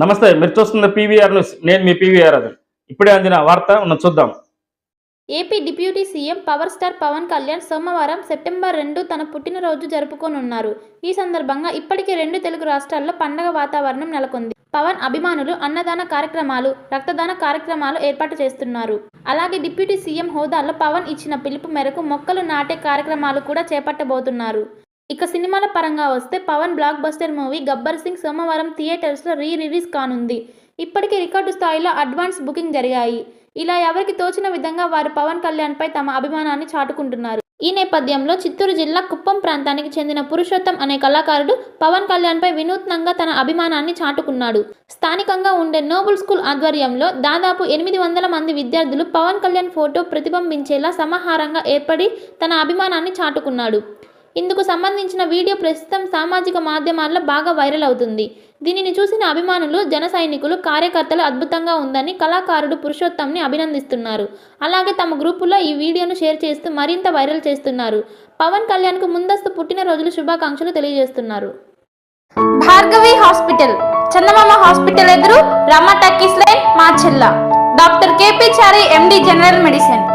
నమస్తే మీరు చూస్తున్న పీవీఆర్ న్యూస్. నేను మీ పీవీఆర్ అది ఇప్పుడే అందిన వార్త ఉన్న చూద్దాం. AP deputy CM power star Pawan Kalyan సోమవారం సెప్టెంబర్ రెండు తన పుట్టినరోజు జరుపుకోనున్నారు. ఈ సందర్భంగా ఇప్పటికే రెండు తెలుగు రాష్ట్రాల్లో పండగ వాతావరణం నెలకొంది. పవన్ అభిమానులు అన్నదాన కార్యక్రమాలు రక్తదాన కార్యక్రమాలు ఏర్పాటు చేస్తున్నారు. అలాగే డిప్యూటీ సీఎం హోదాలో పవన్ ఇచ్చిన పిలుపు మేరకు మొక్కలు నాటే కార్యక్రమాలు కూడా చేపట్టబోతున్నారు. ఇక సినిమాల పరంగా వస్తే Pawan blockbuster movie Gabbar Singh సోమవారం థియేటర్స్లో రీ రిలీజ్ కానుంది. ఇప్పటికే రికార్డు స్థాయిలో అడ్వాన్స్ బుకింగ్ జరిగాయి. ఇలా ఎవరికి తోచిన విధంగా వారు పవన్ కళ్యాణ్పై తమ అభిమానాన్ని చాటుకుంటున్నారు. ఈ నేపథ్యంలో చిత్తూరు జిల్లా కుప్పం ప్రాంతానికి చెందిన పురుషోత్తం అనే కళాకారుడు పవన్ కళ్యాణ్పై వినూత్నంగా తన అభిమానాన్ని చాటుకున్నాడు. స్థానికంగా ఉండే నోబుల్ స్కూల్ ఆధ్వర్యంలో దాదాపు ఎనిమిది వందల మంది విద్యార్థులు పవన్ కళ్యాణ్ ఫోటో ప్రతిబింబించేలా సమాహారంగా ఏర్పడి తన అభిమానాన్ని చాటుకున్నాడు. ఇందుకు సంబంధించిన వీడియో ప్రస్తుతం సామాజిక మాధ్యమాల్లో బాగా వైరల్ అవుతుంది. దీనిని చూసిన అభిమానులు జన సైనికులు కార్యకర్తలు అద్భుతంగా ఉందని కళాకారుడు పురుషోత్తంని అభినందిస్తున్నారు. అలాగే తమ గ్రూపులో ఈ వీడియోను షేర్ చేస్తూ మరింత వైరల్ చేస్తున్నారు. పవన్ కళ్యాణ్కు ముందస్తు పుట్టినరోజుల శుభాకాంక్షలు తెలియజేస్తున్నారు. భార్గవి హాస్పిటల్. చందమామ హాస్పిటల్ ఎదురు Rama talkies line Macherla doctor KP Chari MD general medicine.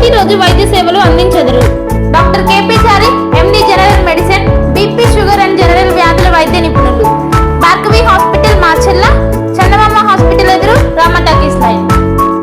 ప్రతిరోజు వైద్య సేవలు అందించెదరు. Doctor KP Chari MD general